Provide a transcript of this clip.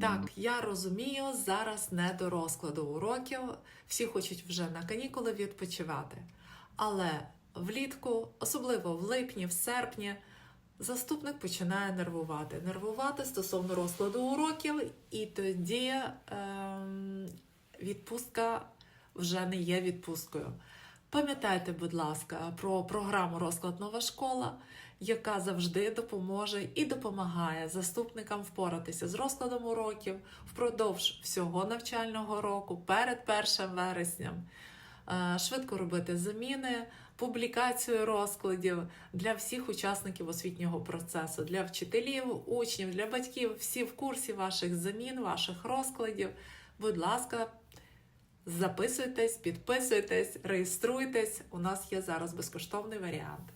Так, я розумію, зараз не до розкладу уроків. Всі хочуть вже на канікули відпочивати. Але влітку, особливо в липні, в серпні, заступник починає нервувати. Нервувати стосовно розкладу уроків, і тоді ем, відпустка вже не є відпусткою. Пам'ятайте, будь ласка, про програму Розклад Нова школа, яка завжди допоможе і допомагає заступникам впоратися з розкладом уроків впродовж всього навчального року, перед 1 вересням, Е, швидко робити заміни, публікацію розкладів для всіх учасників освітнього процесу, для вчителів, учнів, для батьків. Всі в курсі ваших замін, ваших розкладів. Будь ласка, записуйтесь, підписуйтесь, реєструйтесь. У нас є зараз безкоштовний варіант.